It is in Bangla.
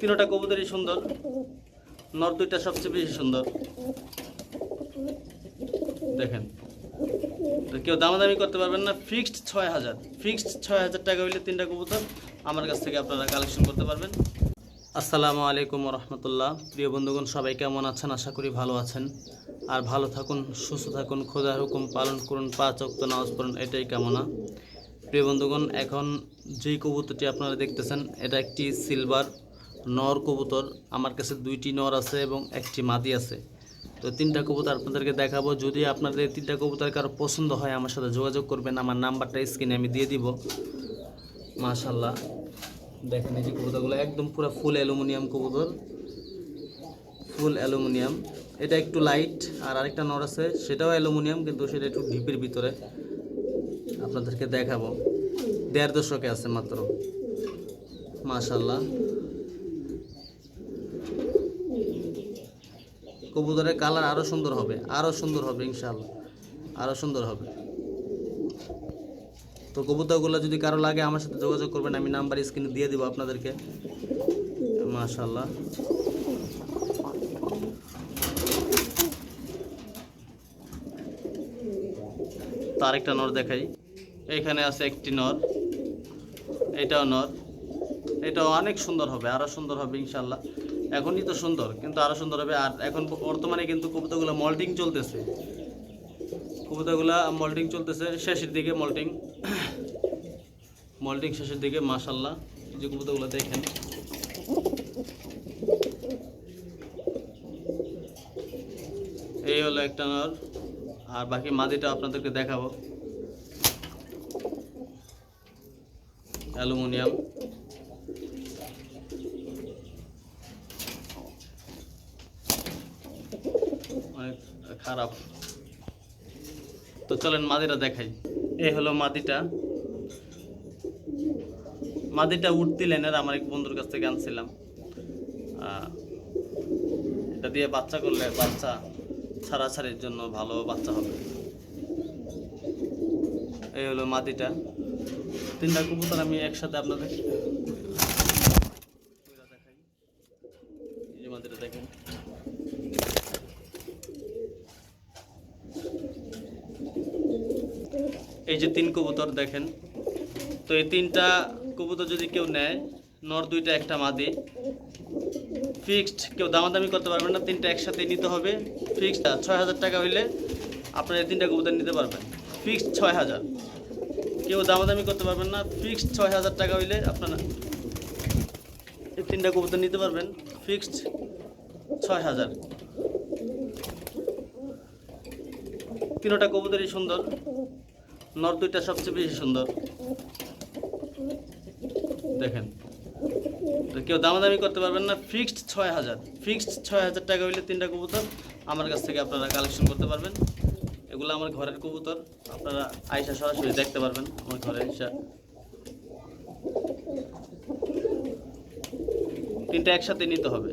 তিনোটা কবুতরই সুন্দর। নর দুইটা সবচেয়ে বেশি সুন্দর। দেখেন। তো কেউ দামাদামি করতে পারবেন না। ফিক্সড ছয় হাজার। ফিক্সড ছয় হাজার টাকা হইলে তিনটা কবুতর আমার কাছ থেকে আপনারা কালেকশন করতে পারবেন। আসসালামু আলাইকুম রহমতুল্লাহ প্রিয় বন্ধুগণ, সবাই কেমন আছেন? আশা করি ভালো আছেন। আর ভালো থাকুন, সুস্থ থাকুন, খোদার হুকুম পালন করুন, পাঁচ অক্ত নামাজ পড়ুন, এটাই কামনা। প্রিয় বন্ধুগণ, এখন যেই কবুতরটি আপনারা দেখতেছেন, এটা একটি সিলভার নর কবুতর, আমার কাছে দুইটি নর আছে এবং একটি মাদি আছে। তো তিনটা কবুতর আপনাদেরকে দেখাবো। যদি আপনাদের তিনটা কবুতর কারও পছন্দ হয়, আমার সাথে যোগাযোগ করবেন। আমার নাম্বারটা স্ক্রিনে আমি দিয়ে দিব। মাশাল্লাহ দেখেন এই যে কবুতরগুলো একদম পুরো ফুল অ্যালুমিনিয়াম কবুতর। Full aluminium. এটা একটু লাইট আর আরেকটা নর আছে। সেটাও অ্যালুমিনিয়াম, কিন্তু সেটা একটু ডিপের ভিতরে। আপনাদেরকে দেখাবো। দেড় দশকে আছে মাত্র। মাশাল্লাহ কবুতরের কালার আরও সুন্দর হবে আরও সুন্দর হবে ইনশাল্লাহ আরও সুন্দর হবে। তো কবুতরগুলো যদি কারও লাগে আমার সাথে যোগাযোগ করবেন, আমি নাম্বার স্ক্রিনে দিয়ে দিব আপনাদেরকে। মাশাল্লাহ তার একটা নর দেখাই। এইখানে আছে একটি নর, এটাও নর, এটাও অনেক সুন্দর হবে আরও সুন্দর হবে ইনশাল্লাহ এখনই তো সুন্দর, কিন্তু আরও সুন্দর হবে। আর এখন বর্তমানে কিন্তু কবুতরগুলো মল্টিং চলতেছে। কবুতরগুলা মল্টিং চলতেছে, শেষের দিকে মল্টিং মল্টিং শেষের দিকে মাশাল্লাহ এই যে কবুতরগুলো দেখেন। এই হলো একটা নর। আর বাকি মাদিটা আপনাদেরকে দেখাবো। অ্যালুমিনিয়াম অনেক খারাপ। তো চলেন মাদিটা দেখাই। এই হলো মাদিটা। মাদিটা উঠতি লেনের আমার এক বন্ধুর কাছ থেকে আনছিলাম। এটা দিয়ে বাচ্চা করলে বাচ্চা ছাড়াছাড়ির জন্য ভালো বাচ্চা হবে। এই হলো মাদিটা। তিনটা কবুতর আমি একসাথে আপনাদের দেখাই এই যে মাদিটা দেখেন এই যে তিন কবুতর দেখেন, তো এই তিনটা কবুতর যদি কেউ নেয়, নর দুইটা, একটা মাদি। ফিক্সড কেউ দামাদামি করতে পারবেন না, তিনটা একসাথে নিতে হবে। ফিক্সড ছয় হাজার টাকা হইলে আপনারা এই তিনটা কবুতর নিতে পারবেন। ফিক্সড ছয় হাজার। কেউ দামাদামি করতে পারবেন না ফিক্সড ছয় হাজার টাকা হইলে আপনারা এই তিনটা কবুতর নিতে পারবেন। ফিক্সড ছয় হাজার। তিনোটা কবুতরই সুন্দর। নর দুইটা সবচেয়ে বেশি সুন্দর। দেখেন। তো কেউ দামাদামি করতে পারবেন না। ফিক্সড ছয় হাজার। ফিক্সড ছয় হাজার টাকা হইলে তিনটা কবুতর আমার কাছ থেকে আপনারা কালেকশন করতে পারবেন। এগুলো আমার ঘরের কবুতর। আপনারা আইসা সরাসরি দেখতে পারবেন আমার ঘরে আইসা তিনটা একসাথে নিতে হবে।